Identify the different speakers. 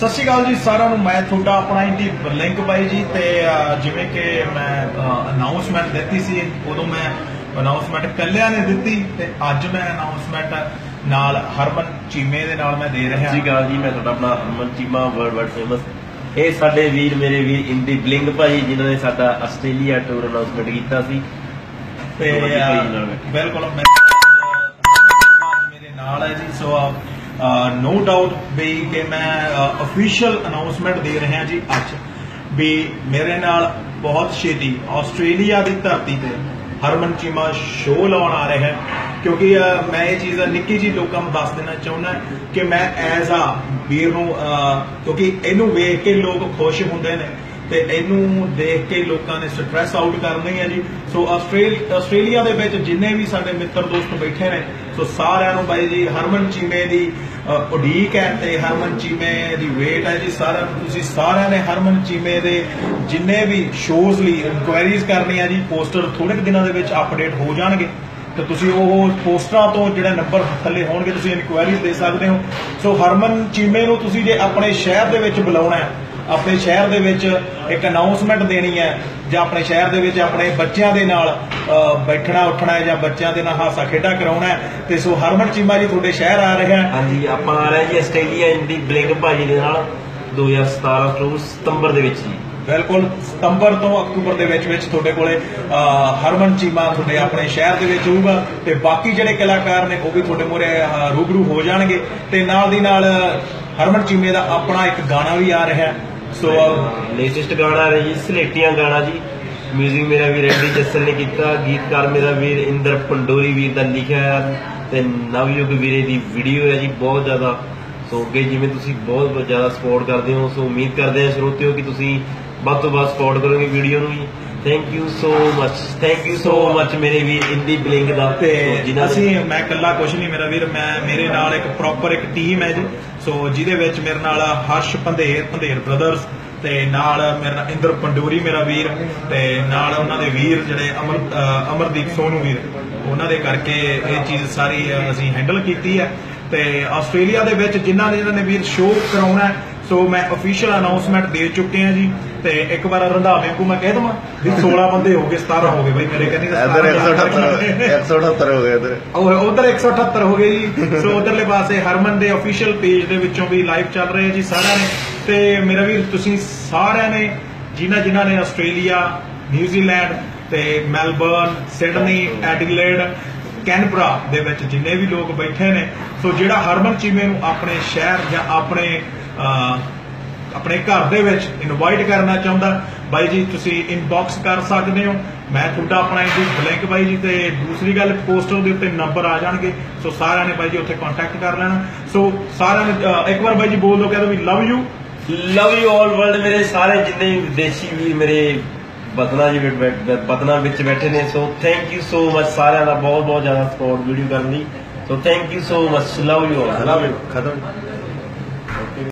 Speaker 1: ਸਤਿ ਸ਼੍ਰੀ ਅਕਾਲ ਜੀ ਸਾਰਿਆਂ ਨੂੰ। ਮੈਂ ਤੁਹਾਡਾ ਆਪਣਾ ਇੰਡੀ ਲਿੰਕ ਬਾਈ ਜੀ ਤੇ ਜਿਵੇਂ ਕਿ ਮੈਂ ਅਨਾਉਂਸਮੈਂਟ ਦਿੱਤੀ ਸੀ ਉਦੋਂ ਮੈਂ ਅਨਾਉਂਸਮੈਂਟ ਕੱਲਿਆਂ ਨੇ ਦਿੱਤੀ ਤੇ ਅੱਜ ਮੈਂ ਅਨਾਉਂਸਮੈਂਟ ਨਾਲ ਹਰਮਨ ਚੀਮੇ ਦੇ ਨਾਲ ਮੈਂ ਦੇ
Speaker 2: ਸਤਿ
Speaker 1: ਰਿਹਾ
Speaker 2: ਸ਼੍ਰੀ ਅਕਾਲ ਜੀ ਮੈਂ ਤੁਹਾਡਾ ਆਪਣਾ Harman Cheema world wide famous ਇਹ ਸਾਡੇ ਵੀਰ ਮੇਰੇ ਵੀਰ ਇੰਡੀ ਬਲਿੰਗ ਭਾਈ ਜਿਨ੍ਹਾਂ ਨੇ ਸਾਡਾ ਆਸਟ੍ਰੇਲੀਆ ਟੂਰ ਅਨਾਉਂਸਮੈਂਟ ਕੀਤਾ ਸੀ।
Speaker 1: ਤੇ ਬਿਲਕੁਲ ਮੈਂ ਮੇਰੇ ਨਾਲ ਹੈ ਜੀ ਸੋ ਨੋ ਡਾਊਟ ਵੀ ਕਿ ਮੈਂ ਅਫੀਸ਼ੀਅਲ ਅਨਾਉਂਸਮੈਂਟ ਦੇ ਰਿਹਾ ਜੀ ਅੱਜ ਵੀ ਮੇਰੇ ਨਾਲ ਬਹੁਤ ਛੇਤੀ ਆਸਟ੍ਰੇਲੀਆ ਦੀ ਧਰਤੀ ਤੇ ਹਰਮਨ ਚੀਮਾ ਸ਼ੋਅ ਲਾਉਣ ਆ ਰਿਹਾ ਕਿਉਂਕਿ ਮੈਂ ਇਹ ਚੀਜ਼ ਨਿੱਕੀ ਜੀ ਲੋਕਾਂ ਨੂੰ ਦੱਸ ਦੇਣਾ ਚਾਹੁੰਦਾ ਕਿ ਮੈਂ ਐਜ਼ ਆ ਵੀਰ ਨੂੰ ਕਿਉਂਕਿ ਇਹਨੂੰ ਵੇਖ ਕੇ ਲੋਕ ਖੁਸ਼ ਹੁੰਦੇ ਨੇ ਤੇ ਇਹਨੂੰ ਦੇਖ ਕੇ ਲੋਕਾਂ ਨੇ ਸਟ੍ਰੈਸ ਆਊਟ ਕਰਨੀ ਹੈ ਜੀ। ਸੋ ਆਸਟ੍ਰੇਲ, ਆਸਟ੍ਰੇਲੀਆ ਦੇ ਵਿੱਚ ਜਿੰਨੇ ਵੀ ਸਾਡੇ ਮਿੱਤਰ ਦੋਸਤ ਬੈਠੇ ਨੇ ਸੋ ਸਾਰਿਆਂ ਨੂੰ ਬਾਈ ਜੀ, ਹਰਮਨ ਚੀਮੇ ਦੀ ਉਡੀਕ ਹੈ ਤੇ ਹਰਮਨ ਚੀਮੇ ਦੀ ਵੇਟ ਹੈ ਜੀ ਸਾਰਿਆਂ ਤੁਸੀਂ ਸਾਰਿਆਂ ਨੇ ਹਰਮਨ ਚੀਮੇ ਦੇ ਜਿੰਨੇ ਵੀ ਸ਼ੋਜ਼ ਲਈ ਇਨਕੁਆਇਰੀਜ਼ ਕਰਨੀਆਂ ਜੀ ਪੋਸਟਰ ਥੋੜੇ ਦਿਨਾਂ ਦੇ ਵਿੱਚ ਅਪਡੇਟ ਹੋ ਜਾਣਗੇ। ਤੇ ਤੁਸੀਂ ਉਹ ਪੋਸਟਰਾਂ ਤੋਂ ਜਿਹੜਾ ਨੰਬਰ ਥੱਲੇ ਹੋਣਗੇ, ਤੁਸੀਂ ਇਨਕੁਆਇਰੀਜ਼ ਦੇ ਸਕਦੇ ਹੋ। ਸੋ ਹਰਮਨ ਚੀਮੇ ਨੂੰ ਤੁਸੀਂ ਜੇ ਆਪਣੇ ਸ਼ਹਿਰ ਦੇ ਵਿੱਚ ਬੁਲਾਉਣਾ ਹੈ ਆਪਣੇ ਸ਼ਹਿਰ ਦੇ ਵਿੱਚ ਇੱਕ ਅਨਾਉਂਸਮੈਂਟ ਦੇਣੀ ਹੈ ਜਾਂ ਆਪਣੇ ਸ਼ਹਿਰ ਦੇ ਵਿੱਚ ਆਪਣੇ ਬੱਚਿਆਂ ਦੇ ਨਾਲ ਬੈਠਣਾ ਉੱਠਣਾ ਹੈ ਜਾਂ ਬੱਚਿਆਂ ਦੇ ਨਾਲ ਹਾਸਾ ਖੇਡਾ ਕਰਾਉਣਾ ਹੈ। ਤੇ ਸੋ ਹਰਮਨ ਚੀਮਾ ਜੀ ਤੁਹਾਡੇ ਸ਼ਹਿਰ ਆ ਰਿਹਾ ਹੈ।
Speaker 2: ਹਾਂਜੀ ਆਪਾਂ ਆ ਰਹੇ ਜੀ ਆਸਟ੍ਰੇਲੀਆ ਇੰਡੀ ਬਲਿੰਗ ਭਾਜੀ ਦੇ ਨਾਲ 2017 ਅਕਤੂਬਰ ਸਤੰਬਰ ਦੇ ਵਿੱਚ ਜੀ।
Speaker 1: ਬਿਲਕੁਲ ਸਤੰਬਰ ਤੋਂ ਅਕਤੂਬਰ ਦੇ ਵਿੱਚ ਵਿੱਚ ਤੁਹਾਡੇ ਕੋਲੇ ਹਰਮਨ ਚੀਮਾ ਤੁਹਾਡੇ ਆਪਣੇ ਸ਼ਹਿਰ ਦੇ ਵਿੱਚ ਹੋਊਗਾ। ਤੇ ਬਾਕੀ ਜਿਹੜੇ ਕਲਾਕਾਰ ਨੇ ਉਹ ਵੀ ਤੁਹਾਡੇ ਮੂਹਰੇ ਅ, ਰੂਬਰੂ ਹੋ ਜਾਣਗੇ। ਤੇ ਨਾਲ ਦੀ ਨਾਲ ਹਰਮਨ ਚੀਮੇ ਦਾ ਆਪਣਾ ਇੱਕ ਗਾਣਾ ਵੀ ਆ ਰਿਹਾ ਹੈ। ਸੋ ਅ,
Speaker 2: ਲੇਟੈਸਟ ਗਾਣਾ ਹੈ ਜੀ ਸਲੇਟੀਆਂ ਗਾਣਾ ਜੀ। 뮤직 ਮੇਰਾ ਵੀਰ ਐਂਡੀ ਜੱਸਲ ਨੇ ਕੀਤਾ ਗੀਤਕਾਰ ਮੇਰਾ ਵੀਰ ਇੰਦਰ ਪੰਡੋਰੀ ਵੀਰ ਦਾ ਲਿਖਿਆ ਹੈ ਤੇ ਨਵਯੁਗ ਵੀਰੇ ਦੀ ਵੀਡੀਓ ਹੈ ਜੀ ਬਹੁਤ ਜ਼ਿਆਦਾ। ਸੋ ਅੱਗੇ ਜਿਵੇਂ ਤੁਸੀਂ ਬਹੁਤ ਜ਼ਿਆਦਾ ਸਪੋਰਟ ਕਰਦੇ ਹੋ ਸੋ ਉਮੀਦ ਕਰਦੇ ਹਾਂ ਸਰੋਤਿਓ ਕਿ ਤੁਸੀਂ ਵੱਧ ਤੋਂ ਵੱਧ ਸਪੋਰਟ ਕਰੋਗੇ ਵੀਡੀਓ ਨੂੰ ਜੀ thank you so much thank you so much ਮੇਰੇ ਵੀਰ ਇੰਡੀ ਬਲਿੰਗ ਦਾ।
Speaker 1: ਤੇ
Speaker 2: ਜਿਨ੍ਹਾਂ
Speaker 1: ਅਸੀਂ ਮੈਂ ਇਕੱਲਾ ਕੁਝ ਨਹੀਂ ਮੇਰਾ ਵੀਰ ਮੈਂ ਮੇਰੇ ਨਾਲ ਇੱਕ ਪ੍ਰੋਪਰ ਇੱਕ ਟੀਮ ਹੈ ਜੀ। ਸੋ ਜਿਹਦੇ ਵਿੱਚ ਮੇਰੇ ਨਾਲ ਹਰਸ਼ ਪੰਧੇਰ ਪੰਧੇਰ ਬ੍ਰਦਰਸ ਤੇ ਨਾਲ ਮੇਰੇ ਨਾਲ ਇੰਦਰ ਪੰਡੂਰੀ ਮੇਰਾ ਵੀਰ ਤੇ ਨਾਲ ਉਹਨਾਂ ਦੇ ਵੀਰ ਜਿਹੜੇ ਅਮਰ ਅਮਰਦੀਪ ਸੋਨੂ ਵੀਰ। ਉਹਨਾਂ ਦੇ ਕਰਕੇ ਇਹ ਚੀਜ਼ ਸਾਰੀ ਅਸੀਂ ਹੈਂਡਲ ਕੀਤੀ ਹੈ। ਤੇ ਆਸਟ੍ਰੇਲੀਆ ਦੇ ਵਿੱਚ ਜਿਨ੍ਹਾਂ ਨੇ ਜਿਨ੍ਹਾਂ ਨੇ ਵੀਰ ਸ਼ੋਅ ਕਰਾਉਣਾ ਹੈ, ਸੋ ਮੈਂ ਅਫੀਸ਼ੀਅਲ ਅਨਾਉਂਸਮੈਂਟ ਦੇ ਚੁੱਕੇ ਹਾਂ ਜੀ ਤੇ ਇੱਕ ਵਾਰ ਰੰਧਾਵੇ ਨੂੰ ਮੈਂ ਕਹਿ ਦਵਾਂ ਵੀ 16 ਬੰਦੇ ਹੋ ਗਏ 17 ਹੋ ਗਏ ਬਈ ਮੇਰੇ ਕਹਿੰਦੀ
Speaker 3: ਇਧਰ
Speaker 1: 17
Speaker 3: 178 178 ਹੋ ਗਏ। ਇਧਰ।
Speaker 1: ਔਰ ਉਧਰ 178 ਹੋ ਗਏ ਜੀ। ਸੋ ਉਧਰਲੇ ਪਾਸੇ ਹਰਮਨ ਦੇ ਅਫੀਸ਼ੀਅਲ ਪੇਜ ਦੇ ਵਿੱਚੋਂ ਵੀ ਲਾਈਵ ਚੱਲ ਰਹੇ ਆ ਜੀ ਸਾਰਿਆਂ ਨੇ। ਤੇ ਮੇਰਾ ਵੀਰ ਤੁਸੀਂ ਸਾਰਿਆਂ ਨੇ ਜਿਨ੍ਹਾਂ ਜਿਨ੍ਹਾਂ ਨੇ ਆਸਟ੍ਰੇਲੀਆ ਨਿਊਜ਼ੀਲੈਂਡ ਤੇ ਮੈਲਬਰਨ ਸਿਡਨੀ ਐਡੀਲੇਡ ਕੈਨਬਰਾ ਦੇ ਵਿੱਚ ਜਿੰਨੇ ਵੀ ਲੋਕ ਬੈਠੇ ਨੇ। ਸੋ ਜਿਹੜਾ ਹਰਮਨ ਚੀਮੇ ਨੂੰ ਆਪਣੇ ਸ਼ਹਿਰ ਜਾਂ ਆਪਣੇ ਆਪਣੇ ਘਰ ਦੇ ਵਿੱਚ ਇਨਵਾਈਟ ਕਰਨਾ ਚਾਹੁੰਦਾ। ਬਾਈ ਜੀ ਤੁਸੀਂ ਇਨਬਾਕਸ ਕਰ ਸਕਦੇ ਹੋ। ਮੈਂ ਤੁਹਾਡਾ ਆਪਣਾ ਇੰਡੀ ਬਲੈਂਕ ਬਾਈ ਜੀ ਤੇ ਦੂਸਰੀ ਗੱਲ ਪੋਸਟਰ ਦੇ ਉੱਤੇ ਨੰਬਰ ਆ ਜਾਣਗੇ। ਸੋ ਸਾਰਿਆਂ ਨੇ ਬਾਈ ਜੀ ਉੱਥੇ ਕੰਟੈਕਟ ਕਰ ਲੈਣਾ। ਸੋ ਸਾਰਿਆਂ ਨੇ ਇੱਕ ਵਾਰ ਬਾਈ ਜੀ ਬੋਲ ਦਿਓ ਕਹਿੰਦੇ ਵੀ love you
Speaker 2: love you all world ਮੇਰੇ ਸਾਰੇ ਜਿੰਨੇ ਵੀ ਵਿਦੇਸ਼ੀ ਵੀਰ ਮੇਰੇ ਬਤਨਾ ਜੀ ਬਤਨਾ ਵਿੱਚ ਬੈਠੇ ਨੇ। So thank you so much ਸਾਰਿਆਂ ਦਾ ਬਹੁਤ ਬਹੁਤ ਜ਼ਿਆਦਾ ਸਪੋਰਟ ਵੀਡੀਓ ਕਰਨ ਲਈ। So thank you so much love you all
Speaker 3: ਖਤਮ।